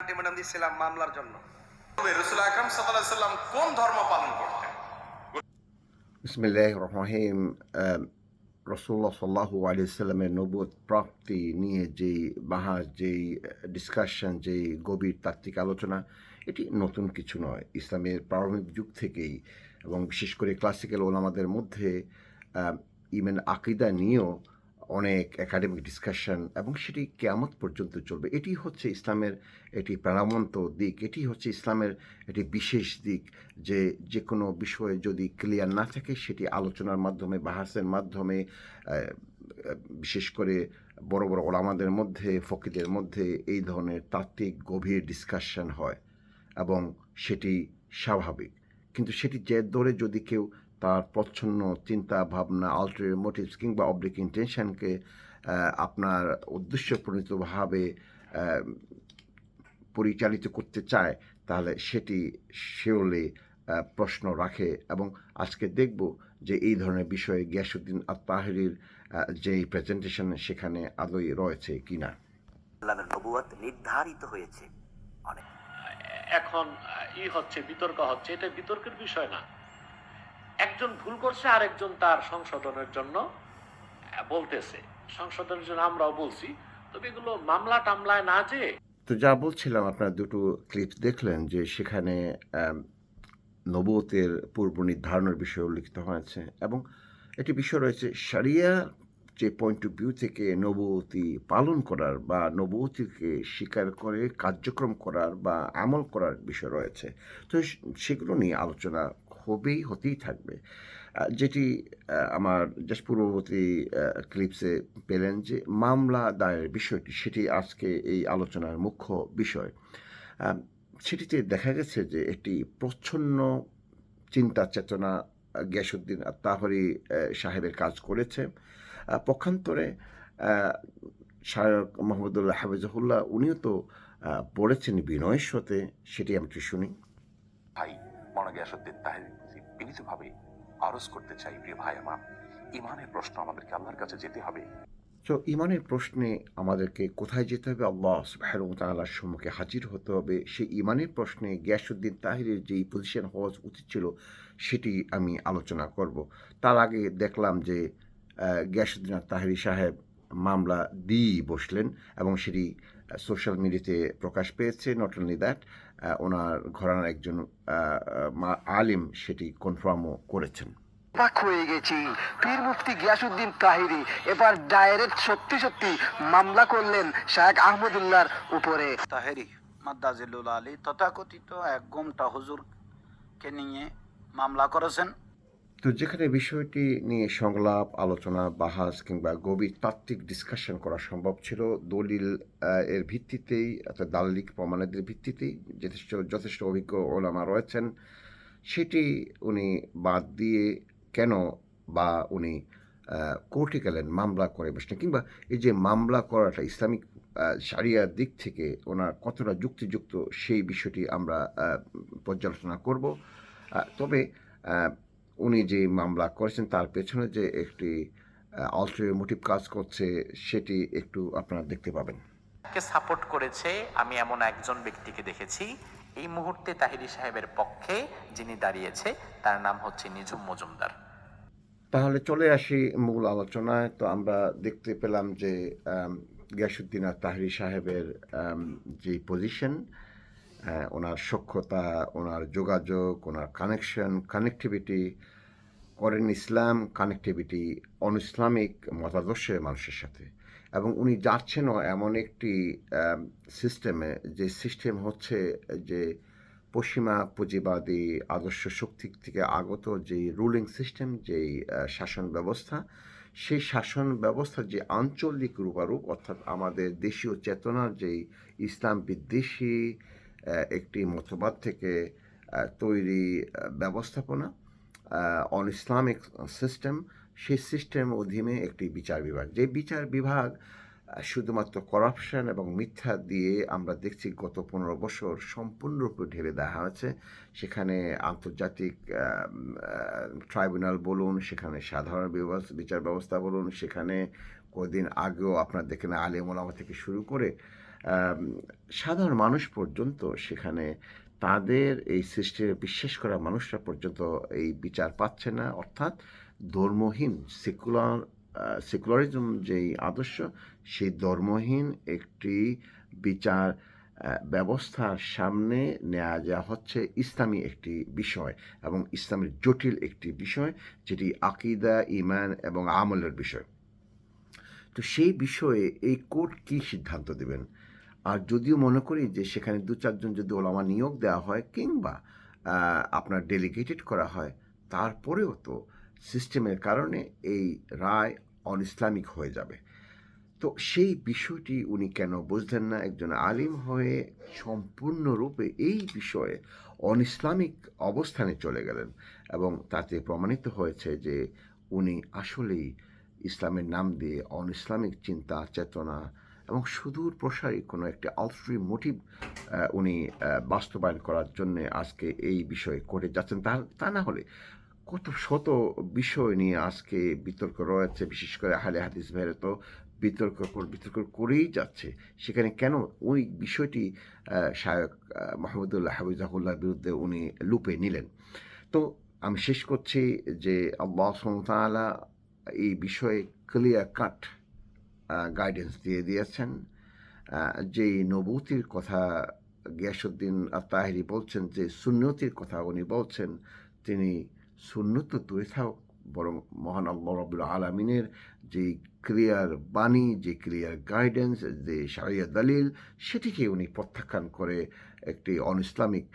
Ultimatum দিচ্ছিলাম মামলার জন্য। রসুল আকরম সাল্লাম কোন ধর্ম পালন করতেন? বিসমিল্লাহ রসুল্লাহ সাল্লাহু আলিয়াল্লামের প্রাপ্তি নিয়ে যেই বাহাস, যেই ডিসকাশন যেই গভীর তাত্ত্বিক আলোচনা, এটি নতুন কিছু নয়। ইসলামের প্রারম্ভিক যুগ থেকেই এবং বিশেষ করে ক্লাসিক্যাল ওলামাদের মধ্যে ইমেন আকিদা নিয়েও অনেক একাডেমিক ডিসকাশন এবং সেটি কেয়ামত পর্যন্ত চলবে। এটি হচ্ছে ইসলামের এটি প্রাণবন্ত দিক। এটি হচ্ছে ইসলামের একটি বিশেষ দিক যে যে কোনো বিষয়ে যদি ক্লিয়ার না থাকে, সেটি আলোচনার মাধ্যমে বাহাসের মাধ্যমে বিশেষ করে বড় বড় ওলামাদের মধ্যে, ফকিদের মধ্যে এই ধরনের তাত্ত্বিক গভীর ডিসকাশন হয় এবং সেটি স্বাভাবিক। কিন্তু সেটি যে ধরে যদি কেউ তার প্রচ্ছন্ন চিন্তা ভাবনা আল্টার মোটিভস কিংবা অবলিক ইন্টেনশনকে আপনার উদ্দেশ্য প্রণীতভাবে পরিচালিত করতে চায় তাহলে সেটি শিওরলি প্রশ্ন রাখে এবং আজকে দেখব যে এই ধরনের বিষয়ে গিয়াসুদ্দিন আত্মাহেরির যেই প্রেজেন্টেশন সেখানে আদৌ রয়েছে কিনা। আল্লাহর নবুয়ত নির্ধারিত হয়েছে। এখন ই হচ্ছে বিতর্ক হচ্ছে এটা বিতর্কের বিষয় না। একজন ভুল করছে আরেকজন তার সংশোধনের জন্য বলতেছে। সংশোধনের জন্য আমরাও বলছি তবে এগুলো মামলা টামলায় না যে তো যা বলছিলাম আপনার দুটো ক্লিপ দেখলেন যে সেখানে আম, নবুয়তের পূর্ব নির্ধারণের বিষয়ে উল্লিখিত হয়েছে এবং একটি বিষয় রয়েছে সারিয়া যে পয়েন্ট অফ ভিউ থেকে নবতী পালন করার বা নবতীকে স্বীকার করে কার্যক্রম করার বা আমল করার বিষয় রয়েছে তো সেগুলো নিয়ে আলোচনা হবেই হতেই থাকবে। যেটি আমার জাস্ট পূর্ববর্তী ক্লিপসে পেলেন যে মামলা দায়ের বিষয়টি, সেটি আজকে এই আলোচনার মুখ্য বিষয়। সেটিতে দেখা গেছে যে একটি প্রচ্ছন্ন চিন্তা চেতনা গিয়াসুদ্দিন তাহরি সাহেবের কাজ করেছে। পক্ষান্তরে শায়ক মোহাম্মদুল্লাহ হাফিজহুল্লাহ, উনিও তো পড়েছেন বিনয়ের সাথে সেটি আমি একটু শুনি। ভাই মনোগ্যাসুদ্দিন তাহের বিনীতভাবে আরজ করতে চাই, প্রিয় ভাই আমার। ইমানের প্রশ্ন আমাদেরকে আল্লাহর কাছে যেতে হবে। তো ইমানের প্রশ্নে আমাদেরকে কোথায় যেতে হবে? আল্লাহ ওয়া সম্মুখে হাজির হতে হবে। সেই ইমানের প্রশ্নে গিয়াসুদ্দিন তাহিরের যেই পজিশন হওয়া উচিত ছিল, সেটি আমি আলোচনা করব। তার আগে দেখলাম যে গিয়াসুদ্দিন তাহিরি সাহেব মামলা দিয়েই বসলেন এবং সেটি সোশ্যাল মিডিয়াতে প্রকাশ পেয়েছে নট অনলি দ্যাট ওনার ঘরানার একজন আলিম সেটি কনফার্মও করেছেন। পাক হয়ে গেছি। পীর মুফতি গিয়াসুদ্দিন তাহিরি এবার ডাইরেক্ট সত্যি সত্যি মামলা করলেন শায়েখ আহমদুল্লাহর উপরে। তাহেরি মাদ্দাজিল্লুল আলী তথাকথিত এক গোমটা হুজুরকে নিয়ে মামলা করেছেন। তো যেখানে বিষয়টি নিয়ে সংলাপ আলোচনা বাহাস কিংবা গভীর তাত্ত্বিক ডিসকাশন করা সম্ভব ছিল দলিল এর ভিত্তিতেই অর্থাৎ দালিলিক প্রমাণের ভিত্তিতেই যথেষ্ট যথেষ্ট অভিজ্ঞ ওলামা রয়েছেন সেটি উনি বাদ দিয়ে কেন বা উনি কোর্টে গেলেন মামলা করে বসলেন কিংবা এই যে মামলা করাটা ইসলামিক আহ, শারিয়ার দিক থেকে ওনার কতটা যুক্তিযুক্ত সেই বিষয়টি আমরা পর্যালোচনা করব। তবে উনি যে মামলা করেছেন তার পেছনে যে একটি অল্টার মোটিভ কাজ করছে সেটি একটু আপনারা দেখতে পাবেন। কে সাপোর্ট করেছে আমি এমন একজন ব্যক্তিকে দেখেছি। এই মুহূর্তে তাহিরি সাহেবের পক্ষে যিনি দাঁড়িয়েছে তার নাম হচ্ছে নিজুম মজুমদার। তাহলে চলে আসি মূল আলোচনায়। তো আমরা দেখতে পেলাম যে গিয়াসুদ্দিন আর তাহরি সাহেবের যে পজিশন ওনার সক্ষতা ওনার যোগাযোগ, ওনার কানেকশন কানেক্টিভিটি করেন ইসলাম কানেক্টিভিটি অন ইসলামিক মতাদর্শের মানুষের সাথে। এবং উনি যাচ্ছেনও এমন একটি সিস্টেমে যে সিস্টেম হচ্ছে যে পশ্চিমা পুঁজিবাদী আদর্শ শক্তি থেকে আগত যে রুলিং সিস্টেম যেই শাসন ব্যবস্থা, সেই শাসন ব্যবস্থার যে আঞ্চলিক রূপারূপ, অর্থাৎ আমাদের দেশীয় চেতনার যেই ইসলাম বিদ্বেষী একটি মতবাদ থেকে তৈরি ব্যবস্থাপনা অন ইসলামিক সিস্টেম সেই সিস্টেম অধীনে একটি বিচার বিভাগ। যে বিচার বিভাগ শুধুমাত্র করাপশন এবং মিথ্যা দিয়ে আমরা দেখছি গত পনেরো বছর সম্পূর্ণরূপে ঢেলে দেওয়া হয়েছে। সেখানে আন্তর্জাতিক ট্রাইব্যুনাল বলুন, সেখানে সাধারণ বিচার ব্যবস্থা বলুন, সেখানে কদিন আগেও আপনার দেখেন আলিম ওলামা থেকে শুরু করে সাধারণ মানুষ পর্যন্ত সেখানে তাদের এই সিস্টেমে বিশ্বাস করা মানুষরা পর্যন্ত এই বিচার পাচ্ছে না। অর্থাৎ ধর্মহীন সেকুলার সেকুলারিজম যেই আদর্শ, সেই ধর্মহীন একটি বিচার ব্যবস্থার সামনে নেওয়া যাওয়া হচ্ছে ইসলামী একটি বিষয় এবং ইসলামের জটিল একটি বিষয় যেটি আকিদা ইমান এবং আমলের বিষয়। তো সেই বিষয়ে এই কোর্ট কী সিদ্ধান্ত দেবেন? আর যদিও মনে করি যে সেখানে দু চারজন যদি ওলামা নিয়োগ দেওয়া হয় কিংবা আপনার ডেলিগেটেড করা হয়, তারপরেও তো সিস্টেমের কারণে এই রায় অন ইসলামিক হয়ে যাবে। তো সেই বিষয়টি উনি কেন বুঝলেন না? একজন আলিম হয়ে সম্পূর্ণরূপে এই বিষয়ে অন ইসলামিক অবস্থানে চলে গেলেন এবং তাতে প্রমাণিত হয়েছে যে উনি আসলেই ইসলামের নাম দিয়ে অন ইসলামিক চিন্তা, চেতনা এবং সুদূর প্রসারী কোনো একটি আলট্রি মোটিভ উনি বাস্তবায়ন করার জন্য আজকে এই বিষয়ে করে যাচ্ছেন। তা তা না হলে কত শত বিষয় নিয়ে আজকে বিতর্ক রয়েছে, বিশেষ করে আহলে হাদিস ভাইরা তো বিতর্ক কর- বিতর্ক করেই যাচ্ছে। সেখানে কেন ওই বিষয়টি শায়ক মাহমুদুল্লাহ হাবিজাহুল্লাহর বিরুদ্ধে উনি লুপে নিলেন। তো আমি শেষ করছি যে তাআলা এই বিষয়ে ক্লিয়ার কাট গাইডেন্স দিয়ে দিয়েছেন। যেই নবুতির কথা গিয়াসুদ্দিন তাহেরি বলছেন, যে সুন্নতির কথা উনি বলছেন, তিনি সুন্নত দূরে থাক বরং মহান আল্লাহ আলমিনের যে ক্লিয়ার বাণী, যে ক্লিয়ার গাইডেন্স যে সারিয়া দলিল, সেটিকে উনি প্রত্যাখ্যান করে একটি অন ইসলামিক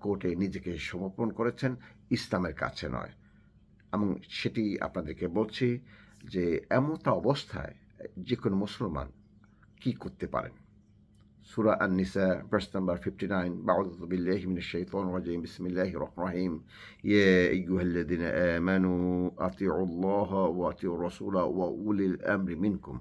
কোর্টে নিজেকে সমর্পণ করেছেন, ইসলামের কাছে নয়। এবং সেটি আপনাদেরকে বলছি যে এমতা অবস্থায় যে কোনো মুসলমান কি করতে পারেন সুরা আন নিসা ভার্স নাম্বার ফিফটি নাইন বাউযু বিল্লাহি মিনাশ শাইতানির রাজিম বিসমিল্লাহির রহমানির রহিম ইয়া আইয়ুহাল্লাযিনা আমানু আতিউল্লাহ ওয়া আতিউর রাসূলা ওয়া উলিল আমরি মিনকুম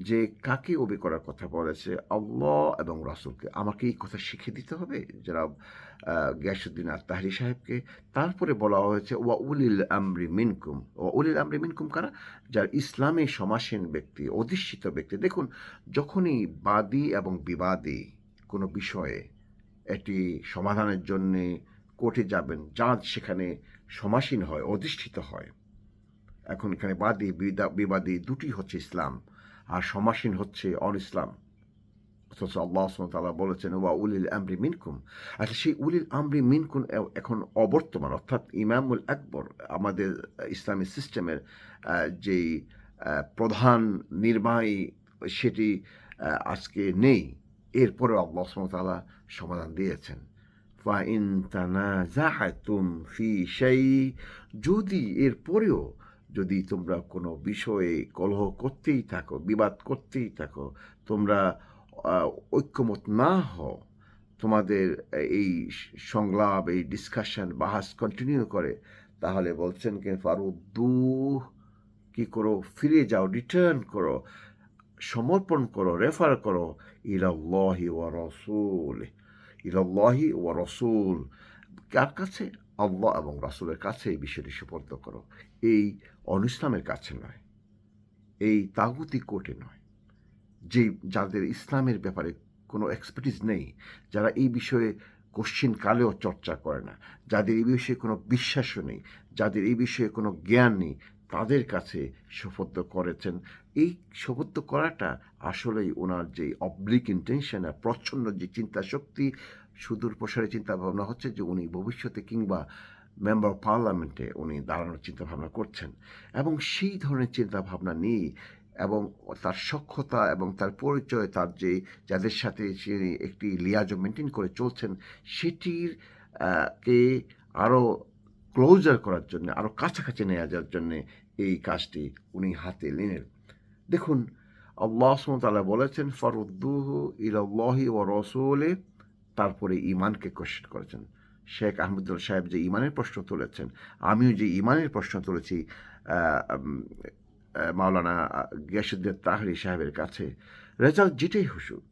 যে কাকে ওবে করার কথা বলেছে, আল্লাহ এবং রাসূলকে, আমাকে এই কথা শিখিয়ে দিতে হবে? যারা গিয়াসুদ্দিন আত্মাহারি সাহেবকে। তারপরে বলা হয়েছে, ওয়া উলিল আমরি মিনকুম। ওয়া উলিল আমরি মিনকুম কারা? যার ইসলামে সমাসীন ব্যক্তি, অধিষ্ঠিত ব্যক্তি। দেখুন, যখনই বাদী এবং বিবাদী কোনো বিষয়ে এটি সমাধানের জন্যে কোর্টে যাবেন জাজ সেখানে সমাসীন হয়, অধিষ্ঠিত হয়, এখন এখানে বিদা- বিবাদী দুটি হচ্ছে ইসলাম। আর সমাসীন হচ্ছে অন ইসলাম। অথচ আল্লাহ তালা বলেছেন, ওয়া উলিল আমরি মিনকুম। আচ্ছা সেই উলিল আমরি মিনকুম এ- এখন অবর্তমান, অর্থাৎ ইমামুল আকবর, আমাদের ইসলামী সিস্টেমের যেই প্রধান নির্বাহী, সেটি আজকে নেই। এরপরে আল্লাহ তালা সমাধান দিয়েছেন। ফাইন তানাজাহাতুম ফি সেই যদি এরপরেও যদি তোমরা কোনো বিষয়ে কলহ করতেই থাকো, বিবাদ করতেই থাকো, তোমরা ঐক্যমত না হও, তোমাদের এই সংলাপ, এই ডিসকাশন বাহাস কন্টিনিউ করে, তাহলে বলছেন কি, ফারুদ্দু, কি করো? ফিরে যাও রিটার্ন করো, সমর্পণ করো রেফার করো, ইলাল্লাহি ওয়া রসুল, ইলাল্লাহি ওয়া রসুল। কার কাছে? আল্লাহ এবং রাসুলের কাছে এই বিষয়টি সুপর্দ করো। এই অনুইসলামের কাছে নয়, এই তাগুতি কোর্টে নয়, যে যাদের ইসলামের ব্যাপারে কোনো এক্সপার্টিস নেই, যারা এই বিষয়ে কোশ্চিন কালেও চর্চা করে না, যাদের এই বিষয়ে কোনো বিশ্বাসও নেই, যাদের এই বিষয়ে কোনো জ্ঞান নেই, তাদের কাছে সুপর্দ করেছেন। এই সুপর্দ করাটা আসলেই ওনার যে অবলিক ইন্টেনশন আর প্রচ্ছন্ন যে চিন্তা শক্তি সুদূর প্রসারী চিন্তা ভাবনা হচ্ছে যে উনি ভবিষ্যতে কিংবা মেম্বার পার্লামেন্টে উনি দাঁড়ানোর চিন্তা ভাবনা করছেন। এবং সেই ধরনের চিন্তা ভাবনা নিয়ে এবং তার সক্ষতা এবং তার পরিচয়, তার যে, যাদের সাথে সে একটি লিয়াজো মেনটেন করে চলছেন, সেটির কে আরও ক্লোজার করার জন্য আরও কাছাকাছি নেওয়া যাওয়ার জন্যে এই কাজটি উনি হাতে নিলেন। দেখুন, আল্লাহ তালা বলেছেন, ফরুদ্দুহু ইলাল্লাহি ও রসুলে তারপরে ইমানকে কোশ্চেন করেছেন। শেখ আহমদুল সাহেব যে ইমানের প্রশ্ন তুলেছেন, আমিও যে ইমানের প্রশ্ন তুলেছি মাওলানা গিয়াসুদ্দিন তাহরি সাহেবের কাছে, রেজাল্ট যেটাই হুসুক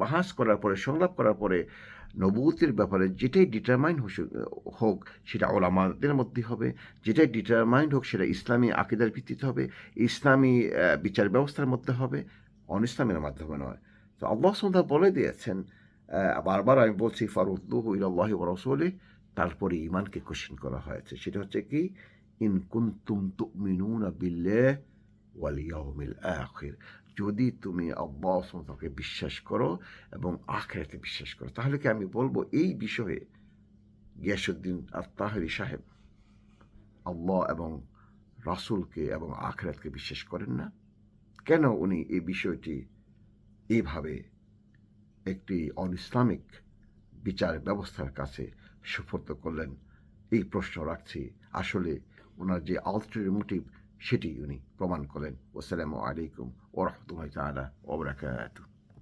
বাহাস করার পরে, সংলাপ করার পরে নবুতির ব্যাপারে যেটাই ডিটারমাইন হোক সেটা ওলামাদের মধ্যে হবে, যেটাই ডিটারমাইন্ড হোক, সেটা ইসলামী আকিদার ভিত্তিতে হবে, ইসলামী বিচার ব্যবস্থার মধ্যে হবে, অন ইসলামের মাধ্যমে নয়। তো আল্লাহ সুন্দর বলে দিয়েছেন বারবার আমি বলছি, ফারুদ্দুহ ইল্লাহি রসুলি তারপরে ইমানকে কোশ্চিন করা হয়েছে। সেটা হচ্ছে কি, ইন কুন্তুম তুমিনুনা বিল্লাহ ওয়াল ইয়াউমিল আখির যদি তুমি আল্লাহ সুন্দরকে বিশ্বাস করো এবং আখেরাতে বিশ্বাস করো। তাহলে কি আমি বলব, এই বিষয়ে গিয়াসুদ্দিন আত্মাহরি সাহেব আল্লাহ এবং রাসূলকে এবং আখেরাতকে বিশ্বাস করেন না? কেন উনি এই বিষয়টি এইভাবে একটি অন ইসলামিক বিচার ব্যবস্থার কাছে সুপর্দ করলেন। এই প্রশ্ন রাখছি। আসলে ওনার যে আলট্রি মোটিভ, সেটি উনি প্রমাণ করলেন। ওসালামু আলাইকুম ওরহমতুল্লাহ তালা ওবরাকাতু